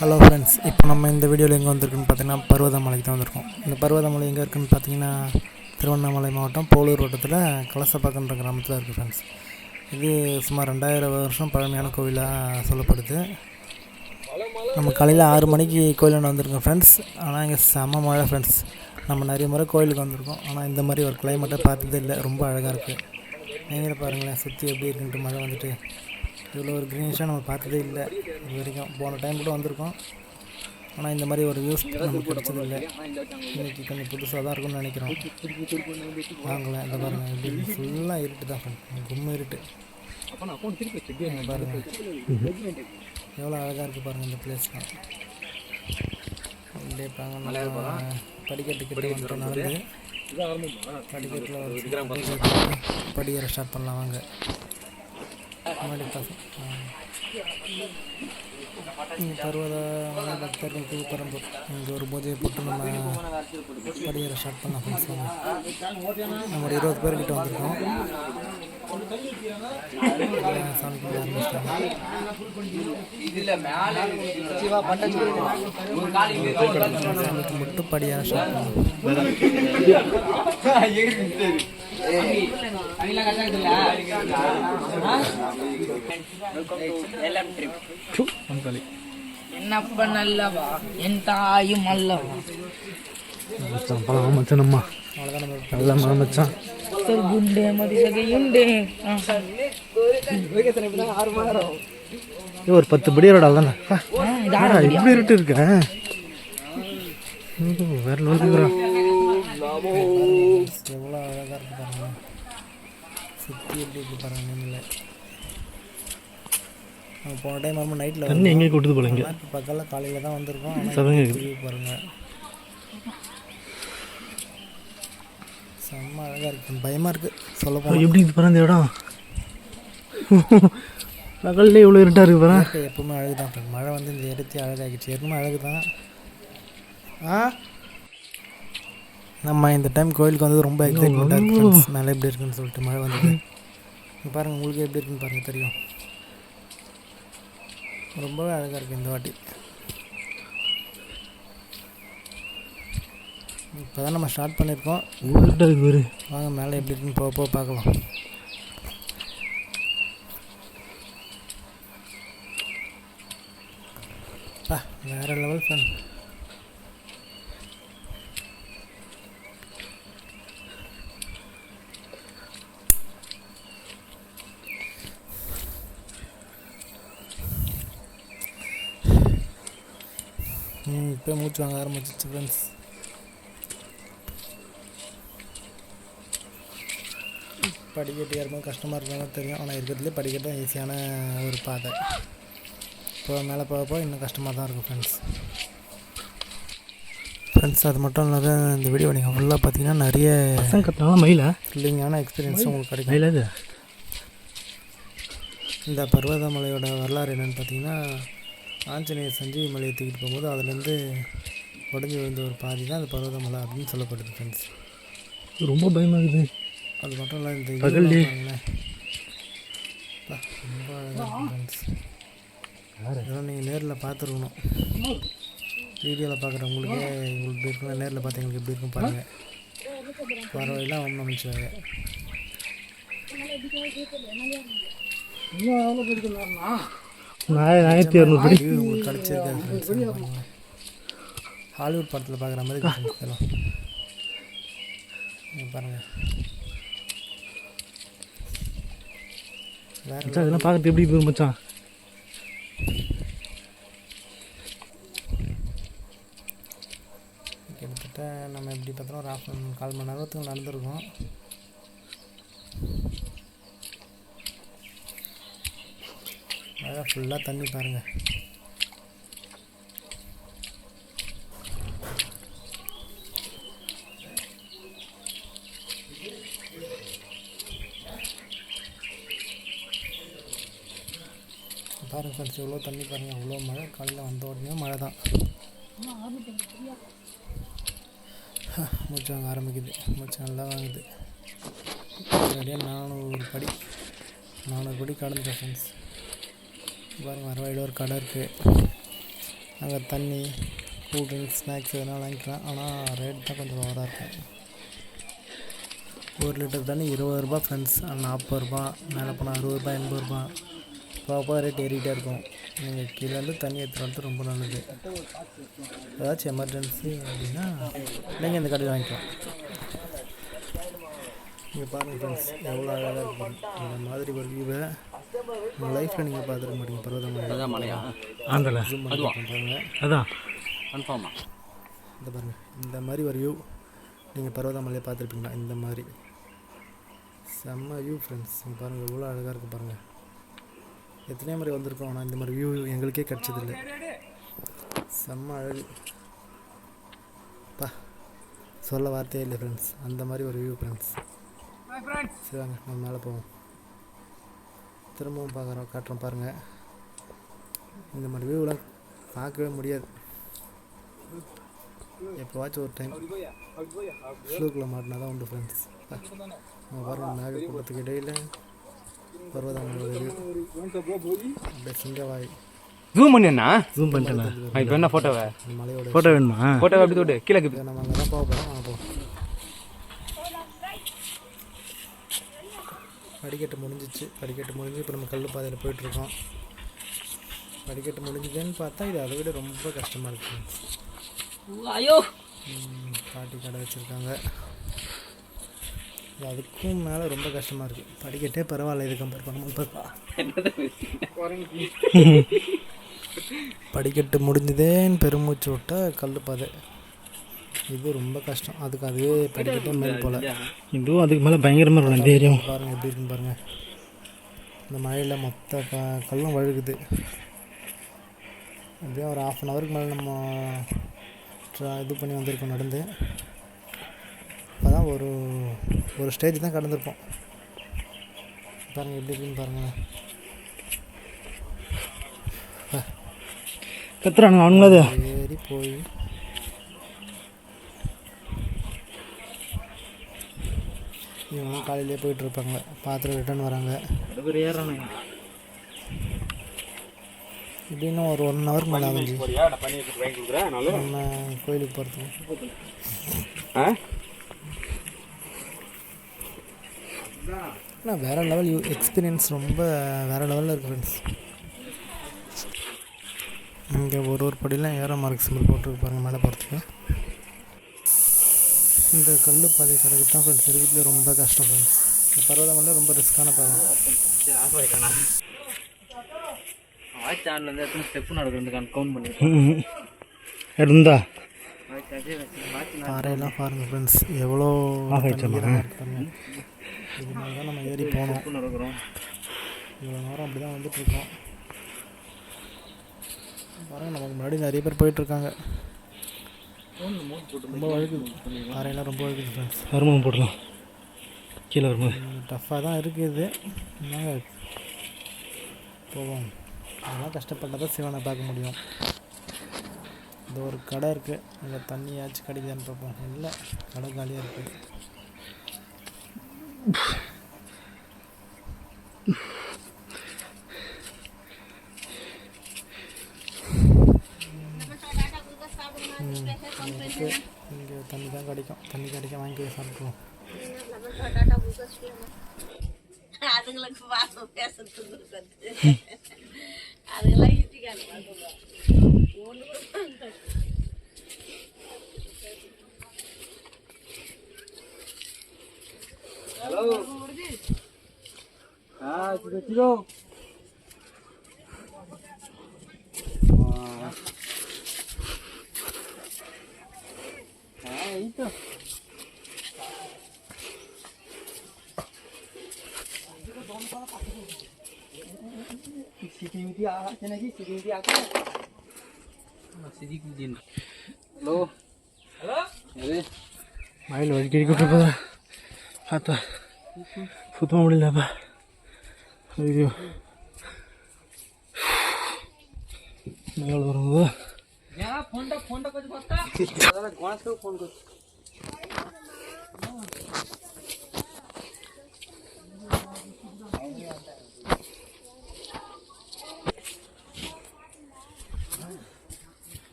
Hello friends இப்போ நம்ம இந்த வீடியோவில் எங்கே வந்திருக்குன்னு பார்த்தீங்கன்னா பர்வதமலைக்கு தான் வந்திருக்கோம். இந்த பர்வதமலை எங்கே இருக்குன்னு பார்த்தீங்கன்னா திருவண்ணாமலை மாவட்டம் போலூர் வட்டத்தில் கலசப்பாக்கன்ற கிராமத்தில் இருக்குது ஃப்ரெண்ட்ஸ் இது சுமார் ரெண்டாயிரம் வருஷம் பழமையான கோவிலாக சொல்லப்படுது. நம்ம காலையில் ஆறு மணிக்கு கோயிலாண்ட வந்திருக்கோம் ஃப்ரெண்ட்ஸ் ஆனால் இங்கே செம மழை ஃப்ரெண்ட்ஸ் நம்ம நிறைய முறை கோயிலுக்கு வந்திருக்கோம். ஆனால் இந்த மாதிரி ஒரு கிளைமேட்டை பார்த்ததே இல்லை. ரொம்ப அழகாக இருக்குது நீங்களே பாருங்களேன் சுற்றி எப்படி இருக்குன்ட்டு மழை வந்துட்டு. இவ்வளோ ஒரு க்ரீனிஷாக நம்ம பார்த்ததே இல்லை. இது வரைக்கும் போன டைம் கூட வந்திருக்கோம். ஆனால் இந்த மாதிரி ஒரு வியூஸ் நமக்கு கிடைச்சது இல்லை இன்றைக்கி கொஞ்சம் புதுசாக தான் இருக்கும்னு நினைக்கிறோம். வாங்கலாம் இந்த பாருங்கள் எப்படி ஃபுல்லாக இருட்டு தான். கும்ம இருட்டு. இங்க பாருங்க. எவ்வளோ அழகாக இருக்குது பாருங்கள் இந்த பிளேஸ்லாம் அப்படியே பாருங்க நல்லா படிக்கட்டு கிட்ட வந்துட்டு நடந்து. படிக்கட்டில் படிக்கிற ஸ்டார்ட் பண்ணலாம் வாங்க. முன்னாடி பக்தர்கள் திருப்பரம்பூர். இங்கே ஒரு பூஜையை போட்டு நம்ம படிக்கிற ஸ்டார்ட் பண்ணலாம் ஃப்ரெண்ட்ஸ் நம்ம ஒரு இருபது பேர் கிட்ட வந்திருக்கோம். எல்லாம் சாமி கும்பிட ஆரம்பிச்சிட்டாங்க. சாமி கும்பிட்டு படியாக ஸ்டார்ட் பண்ணலாம். என்னப்ப நல்லவா என் தாயும் அல்லவா? மச்சான் பழம் மச்சான் ஒரு பத்து படி ரோட தானே இப்படி இருட்டு இருக்கேன் வேற லோன் லோக்குறோம் எவ்வளோ அழகாக இருக்கு பாருங்க சுற்றி எப்படி இருக்கு பாருங்க நம்ம போன டைம் வரும்போது நைட்டில் தண்ணி எங்கே கொட்டுது போல இங்கே. இப்போ பக்கத்தில் காலையில் தான் வந்திருக்கோம் ஆனால் சதங்க வியூ பாருங்க. செம்ம அழகாக இருக்கு. பயமாக இருக்குது சொல்ல போனால் எப்படி இது பாரு இந்த இடம். பகல்லே இவ்வளோ இருட்டா இருக்கு பாரு. எப்பவுமே அழகு தான். மழை வந்து இந்த இடத்தையும் அழகாகிடுச்சு எப்பவுமே அழகு தான் ஆ? நம்ம இந்த டைம் கோயிலுக்கு வந்து ரொம்ப எக்ஸைட்மெண்ட்டாக இருக்கு friends. மேலே எப்படி இருக்குன்னு சொல்லிட்டு மழை வந்தது. இங்க பாருங்க உங்களுக்கு எப்படி இருக்குன்னு பாருங்க தெரியும். ரொம்பவே அழகாக இருக்குது இந்த வாட்டி. இப்போ தான் நம்ம ஸ்டார்ட் பண்ணியிருக்கோம். வாங்க மேலே எப்படி இருக்குன்னு போக போக பார்க்கலாம். வேற லெவல் ஃபன் இப்போ மூச்சு வாங்க ஆரம்பிச்சிச்சு ஃப்ரெண்ட்ஸ் படிக்கட்டு ஏறும்போது கஷ்டமாக இருக்கணும் தெரியும். ஆனால் இருக்கிறதுலே படிக்கட்டு ஈஸியான ஒரு பாதை. இப்போ மேலே போக இன்னும் கஷ்டமாக தான் இருக்கும் ஃப்ரெண்ட்ஸ் ஃப்ரெண்ட்ஸ் அது மட்டும் இல்லாத இந்த வீடியோ நீங்கள் ஃபுல்லாக பார்த்தீங்கன்னா நிறைய பசங்க கட்டினாலும் மயிலா? த்ரில்லிங்கான எக்ஸ்பீரியன்ஸ் உங்களுக்கு கிடைக்கும். மயிலா இந்த பர்வதமலையோட வரலாறு என்னென்னு பார்த்தீங்கன்னா ஆஞ்சநேயர் சஞ்சீவி மலையை தூக்கிட்டு போகும்போது அதுலேருந்து உடஞ்சி விழுந்த ஒரு பாதி தான் அந்த பர்வதமலை அப்படின்னு சொல்லப்படுது ஃப்ரெண்ட்ஸ் ரொம்ப பயமா இருக்குது அது மட்டும் இல்லை இந்த பகல்லே. ரொம்ப ஃப்ரெண்ட்ஸ் இதெல்லாம் நீங்கள் நேரில் பார்த்துருக்கணும் வீடியோவில் பார்க்குறவங்களுக்கே உங்களுக்கு எப்படி இருக்கும் நேரில் பார்த்தவங்களுக்கு எப்படி இருக்கும் பாருங்கள் பறவைலாம் ஒன்றும் அமைச்சுவாங்க நான் ஆயிரத்தி இரநூறு பாருங்கள் ஹாலிவுட் படத்தில் பார்க்குற மாதிரி பாருங்கள் மச்சான் இதெல்லாம் பார்க்கறது எப்படி இருக்கு மச்சான்? கிட்டத்தட்ட நம்ம எப்படி பார்த்தோம் ஒரு ஹாஃப் கால் மணி நேரத்துக்கு நடந்திருக்கோம். அழகாக ஃபுல்லாக தண்ணி பாருங்கள் பாருங்கள் ஃப்ரெண்ட்ஸ் எவ்வளோ தண்ணி பாருங்கள் அவ்வளோ மழை. காலையில் வந்த உடனே மழை தான். மூச்சு வாங்க ஆரம்பிக்குது. மூச்சு நல்லா வாங்குது. ரெடியாக நானூறு படி நானூறு படி கடந்துட்டேன் ஃப்ரெண்ட்ஸ் பாருங்க வர வழியில் ஒரு கடை இருக்குது அங்கே தண்ணி கூல் ட்ரிங்க்ஸ் ஸ்நாக்ஸ் எதனால் வாங்கிக்கலாம். ஆனால் ரேட் தான் கொஞ்சம் ஓவராக இருக்கும் ஒரு லிட்டர் தண்ணி இருபது ரூபா ஃப்ரெண்ட்ஸ் நாற்பது ரூபா மேலே போனால் அறுபது ரூபா எண்பது ரூபா போக ரேட் ஏறிக்கிட்டே இருக்கும். நீங்கள் கீழேருந்து தண்ணி எடுத்துகிட்டு வந்து ரொம்ப நல்லது. ஏதாச்சும் எமர்ஜென்சி அப்படின்னா நீங்கள் இந்த கடையில் வாங்கிக்கலாம். நீங்கள் பாருங்கள் ஃப்ரெண்ட்ஸ் எவ்வளோ அழகாக இருக்கும் இந்த மாதிரி ஒரு வியூவை உங்கள் லைஃப்பில் நீங்கள் பார்த்துருக்க மாட்டீங்க. பருவதமலை. மலையா ஜூம் பண்ணி பண்ணுறாங்க அதான் கன்ஃபார்மா இந்த பாருங்க. இந்த மாதிரி ஒரு வியூ நீங்கள் பர்வதமலையை பார்த்துருப்பீங்களா? இந்த மாதிரி. செம்ம வியூ ஃப்ரெண்ட்ஸ் இங்கே பாருங்கள் எவ்வளோ அழகாக இருக்குது பாருங்கள் எத்தனை முறை வந்திருக்கோம் ஆனால் இந்த மாதிரி வியூ எங்களுக்கே கிடச்சதில்லை. செம்ம அழகு. பா சொல்ல வார்த்தையே இல்லை ஃப்ரெண்ட்ஸ் அந்த மாதிரி ஒரு வியூ ஃப்ரெண்ட்ஸ் சரி வாங்க நம்ம மேலே போவோம். திரும்பவும் பார்க்குறோம் காட்டுறோம் பாருங்கள் இந்த மாதிரி வியூலாம் பார்க்கவே முடியாது. எப்போவாச்சும் ஒரு டைம் ஃப்ளூக்கில் மாட்டினா தான் உண்டு ஃப்ரெண்ட்ஸ் நம்ம பாருங்கள் மேக கூட்டத்துக்கு இடையில் பர்வதங்களோட சிங்கவாய். ஜூம் பண்ணியண்ணா? ஜூம் பண்ணிட்டேண்ணா. இப்போ என்ன ஃபோட்டோவை மலையோட ஃபோட்டோ வேணுமா? ஃபோட்டோவை அப்படி தொட்டு கீழே நம்ம அங்கே தான் போக போகிறோம் வாங்க போவோம் படிக்கட்டு முடிஞ்சிச்சு. படிக்கட்டு முடிஞ்சு இப்போ நம்ம கல் பாதையில் போயிட்டுருக்கோம். படிக்கட்டு முடிஞ்சுதுன்னு பார்த்தா இது அதை விட ரொம்ப கஷ்டமாக இருக்குது ஐயோ! பாட்டி கடை வச்சுருக்காங்க. இது அதுக்கும் மேலே ரொம்ப கஷ்டமாக இருக்குது படிக்கட்டே பரவாயில்ல இது கம்பேர் பண்ணும்போது படிக்கட்டு முடிஞ்சதேன்னு பெருமூச்சு விட்டால் கல் பாதை. இது ரொம்ப கஷ்டம். அதுக்கு அதுவே படிக்கட்டே மேல் போல். இதுவும் அதுக்கு மேலே பயங்கரமாக இருக்கும் இந்த ஏரியாவும் பாருங்கள் எப்படி இருக்குன்னு பாருங்கள் இந்த மழையில் மொத்த க கல்லும் வழுகுது. எப்படியும் ஒரு ஆஃப் அன் ஹவருக்கு மேலே நம்ம ட்ரா- இது பண்ணி வந்திருக்கோம் நடந்து. இப்போ தான் ஒரு ஒரு ஸ்டேஜ் தான் கடந்திருப்போம். பாருங்கள் எப்படி இருக்குன்னு பாருங்களேன் கத்துறானுங்க அவனுங்களா அது? ஏறி போய் இவங்கெல்லாம் காலையிலே போயிட்டுருப்பாங்க. பார்த்துட்டு ரிட்டர்ன் வராங்க. இப்படின்னு ஒரு ஒன் ஹவருக்கு மேலே ஆகுஞ்சு நம்ம கோயிலுக்கு போகிறதுக்கு ஆனால் வேறு லெவல் எக்ஸ்பீரியன்ஸ் ரொம்ப வேறு லெவலில் இருக்குது ஃப்ரெண்ட்ஸ் இங்கே ஒரு ஒரு படியெலாம் ஏரோ மார்க் சிம்பிள் போட்டுருக்கு பாருங்கள் மேலே போகிறதுக்கு இந்த கல் பாதை கிடக்கு தான் ஃப்ரெண்ட்ஸ் இருக்கிறதுல ரொம்ப கஷ்டம் ஃப்ரெண்ட்ஸ் இந்த பர்வதமலை ரொம்ப ரிஸ்க்கான பாதை வாய்ஸ் சேனல்லேருந்து எத்தனை ஸ்டெப்பு நடக்குதுன்னு கவுண்ட் பண்ணி. இருந்தா பாறையெல்லாம் பாருங்கள் ஃப்ரெண்ட்ஸ் எவ்வளோ ஆஃப் ஆயிடுச்சாம்மா? தண்ணீரா இருக்கு பாருங்க இது மாதிரி தான் நம்ம ஏறி போனோம். நடக்கிறோம் இவ்வளோ நேரம் அப்படி தான் வந்துட்டுருக்கோம் பாருங்கள் நமக்கு முன்னாடி நிறைய பேர் போயிட்டுருக்காங்க ரொம்ப வழுக்குது. பாறையெல்லாம் ரொம்ப வழுக்குது ஃப்ரெண்ட்ஸ் வருமானம் போடலாம். கீழே வரும்போது. டஃப்பாக தான் இருக்குது. என்னங்க போவோம். அதெல்லாம் கஷ்டப்பட்டால் தான் சிவனை பார்க்க முடியும். இந்த ஒரு கடை இருக்குது அங்கே தண்ணியாச்சும் கிடைக்குதான்னு பார்ப்போம். இல்லை கடை காலியாக இருக்குது இங்கே தண்ணி தான் கிடைக்கும் தண்ணி கிடைக்க வாங்கி போய் சாப்பிட்ருவோம் அதுங்களுக்கு வாசம் பேசுறது இருக்குது அதுங்கெல்லாம் ஈட்டிக்கான ஹலோ ஹலோ மயில் வழிக்கடி கூட்டு பார்த்தா சுத்தமாக முடியலப்பா ஐயோ மேலே வரும்போது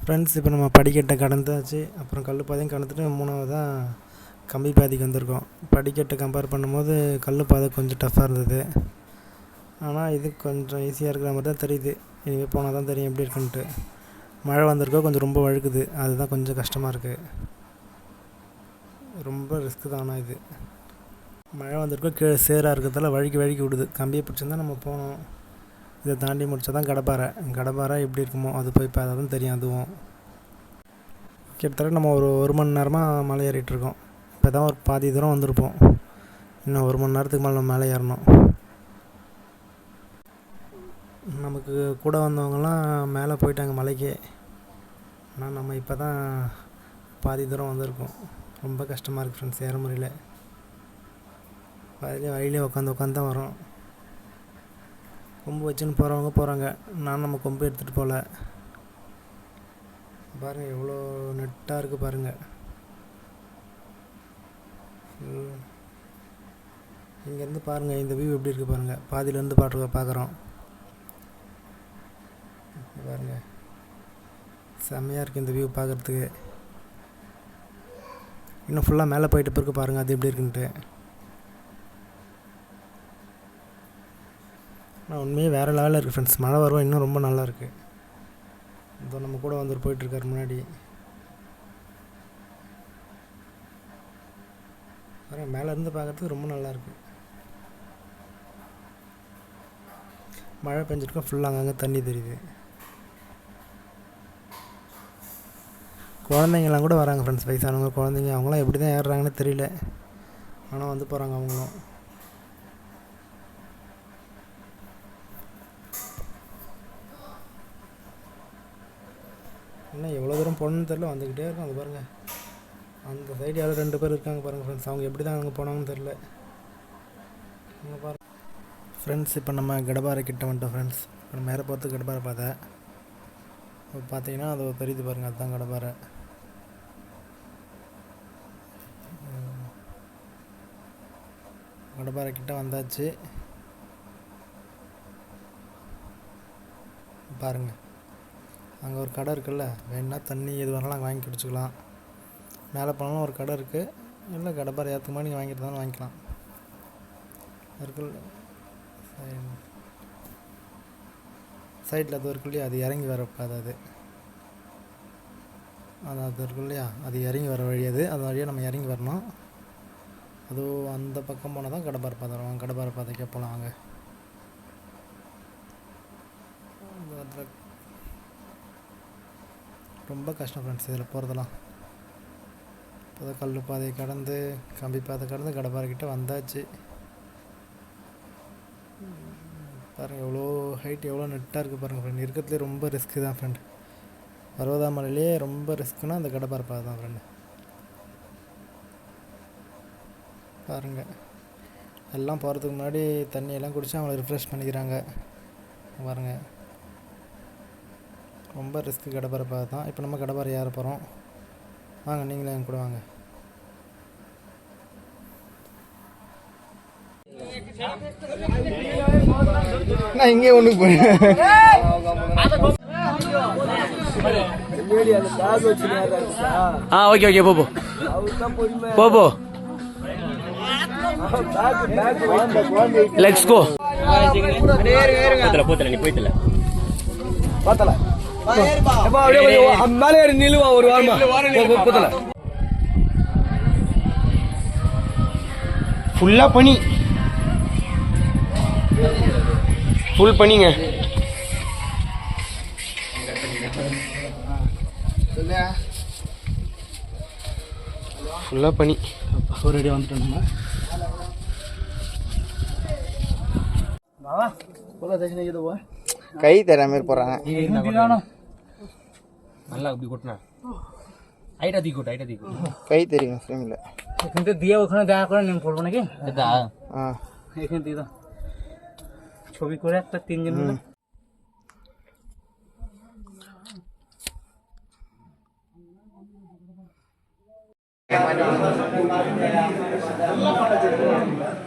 ஃப்ரெண்ட்ஸ் இப்போ நம்ம படிக்கட்டை கடந்தாச்சு. அப்புறம் கல் பாதையும் கடந்துட்டு மூணாவதாக கம்பி பாதைக்கு வந்திருக்கோம். படிக்கட்டை கம்பேர் பண்ணும்போது கல் பாதை கொஞ்சம் டஃப்பாக இருந்தது. ஆனால் இது கொஞ்சம் ஈஸியாக இருக்கிற மாதிரி தான் தெரியுது. இனிமேல் போனால் தான் தெரியும் எப்படி இருக்குன்ட்டு. மழை வந்திருக்கோ கொஞ்சம் ரொம்ப வழுக்குது. அதுதான் கொஞ்சம் கஷ்டமாக இருக்குது ரொம்ப ரிஸ்க்கு தான் ஆனால் இது. மழை வந்திருக்கோ கீழே சேராக இருக்கிறதால வழுக்கி வழுக்கி விடுது. கம்பியை பிடிச்சிருந்தா நம்ம போனோம். இதை தாண்டி முடிச்சா தான் கடப்பாறை. கடப்பாறை எப்படி இருக்குமோ அது போய் பார்த்தா தான் தெரியும் அதுவும். கிட்டத்தட்ட நம்ம ஒரு ஒரு மணி நேரமாக மலை ஏறிட்டுருக்கோம் இப்போ தான் ஒரு பாதி தூரம் வந்திருப்போம். இன்னும் ஒரு மணி நேரத்துக்கு மேலே நம்ம மேலே ஏறணும். நமக்கு கூட வந்தவங்கலாம் மேலே போயிட்டாங்க மலைக்கே. ஆனால் நம்ம இப்போ தான் பாதி தூரம் வந்திருக்கோம். ரொம்ப கஷ்டமாக இருக்குது ஃப்ரெண்ட்ஸ் ஏற முறையில் வழியிலே வழியிலே உட்காந்து உட்காந்து தான் வரோம். கொம்பு வச்சுன்னு போகிறவங்க போகிறாங்க நான் நம்ம கொம்பு எடுத்துகிட்டு போகல பாருங்கள் எவ்வளோ நெட்டாக இருக்குது பாருங்கள் இங்கேருந்து பாருங்கள் இந்த வியூ எப்படி இருக்குது பாருங்கள் பாதியிலேருந்து பாட்டு பார்க்குறோம் பாருங்கள் செம்மையாக இருக்குது இந்த வியூ பார்க்குறதுக்கு இன்னும் ஃபுல்லாக மேலே போயிட்டு பிறகு பாருங்கள் அது எப்படி இருக்குன்ட்டு. ஆனால் உண்மையே வேறு லெவலில் இருக்குது ஃப்ரெண்ட்ஸ் மழை வரும் இன்னும் ரொம்ப நல்லா இருக்குது இதோ நம்ம கூட வந்துட்டு போயிட்டுருக்காரு முன்னாடி. பாருங்கள் மேலேருந்து பார்க்குறதுக்கு ரொம்ப நல்லா இருக்குது மழை பெஞ்சிருக்கோம் ஃபுல்லாக அங்கங்கே தண்ணி தெரியுது. குழந்தைங்கலாம் கூட வராங்க ஃப்ரெண்ட்ஸ் வயசானவங்க குழந்தைங்க அவங்களாம் எப்படி தான் ஏறுறாங்கன்னு தெரியல. ஆனால் வந்து போகிறாங்க அவங்களும். இன்னும் எவ்வளோ தூரம் போகணுன்னு தெரில வந்துக்கிட்டே இருக்கும் அது பாருங்கள் அந்த சைடு யாரோ ரெண்டு பேர் இருக்காங்க பாருங்கள் ஃப்ரெண்ட்ஸ் அவங்க எப்படி தான் அங்கே போனாங்கன்னு தெரில அங்கே பாருங்கள் ஃப்ரெண்ட்ஸ் இப்போ நம்ம கடபாரை கிட்ட வந்துட்டோம் ஃப்ரெண்ட்ஸ் இப்போ நம்ம ஏற போகிறது கடபாரை பார்த்தேன். இப்போ பார்த்தீங்கன்னா அது தெரியுது பாருங்கள் அதுதான் கடபாரை கடபாரை கிட்ட வந்தாச்சு. பாருங்கள் அங்கே ஒரு கடை இருக்குல்ல. வேணா தண்ணி எது வேணாலும் அங்கே வாங்கி குடிச்சிக்கலாம். மேலே போனாலும் ஒரு கடை இருக்குது இல்லை கடை பாரு ஏற்றுமா நீங்கள் வாங்கிட்டு வாங்கிக்கலாம். இருக்குல்ல சைடில் அது இருக்கு இல்லையா அது இறங்கி வரக்கூடாது அது. அது அது இருக்கு இல்லையா அது இறங்கி வர வழி அது. அது வழியாக நம்ம இறங்கி வரணும். அதுவும் அந்த பக்கம் போனால் தான் கடப்பார் பாதை வரும் கடப்பார் பாதைக்கே போகலாம் அங்கே ரொம்ப கஷ்டம் ஃப்ரெண்ட்ஸ் இதில் போகிறதெல்லாம் இப்போ கல் பாதையை கடந்து கம்பி பாதை கடந்து கடப்பாறைக்கிட்ட வந்தாச்சு. பாருங்கள் எவ்வளோ ஹைட் எவ்வளோ நெட்டாக இருக்குது பாருங்கள் ஃப்ரெண்ட் இருக்கிறதுலே ரொம்ப ரிஸ்க்கு தான் ஃப்ரெண்டு பர்வதாமலையிலே ரொம்ப ரிஸ்க்குனால் அந்த கடப்பார் பாதை தான் ஃப்ரெண்டு பாருங்கள் எல்லாம் போகிறதுக்கு முன்னாடி தண்ணியெல்லாம் குடிச்சு அவங்கள ரிஃப்ரெஷ் பண்ணிக்கிறாங்க. பாருங்கள் ரொம்ப ரிஸ்க்கு கடப்பாறை பாதை தான் இப்போ நம்ம கடப்பாறை ஏற போகிறோம் வாங்க நீங்களே என் கூட வாங்க. நான் இங்கே ஒன்று போயிடுவேன் ஆ ஓகே ஓகே போ போ. போ போ. லெட்ஸ் கோ போத்தல நீ போய்த்தல மேலே ஏறி நிலுவா ஒரு வாரமா போத்தல ஃபுல்லாக பனி. ஃபுல் பண்ணிங்க ஃபுல்லாக பனி ஒரு அடி வந்துட்டோம் நம்ம ಕೈ ತರ ಮೇಲೆ ಪರ நல்லா இப்படி கொட்டினா ஐட்டா தீ கொட்டு ஐட்டா தீ கொட்டு கை தெரியும் ஃப்ரேமில் এখানে দিয়ে ওখানে দেখা করে নেন পড়ব নাকি এখানে দিয়ে দাও ছবি করে একটা তিনজন মিলে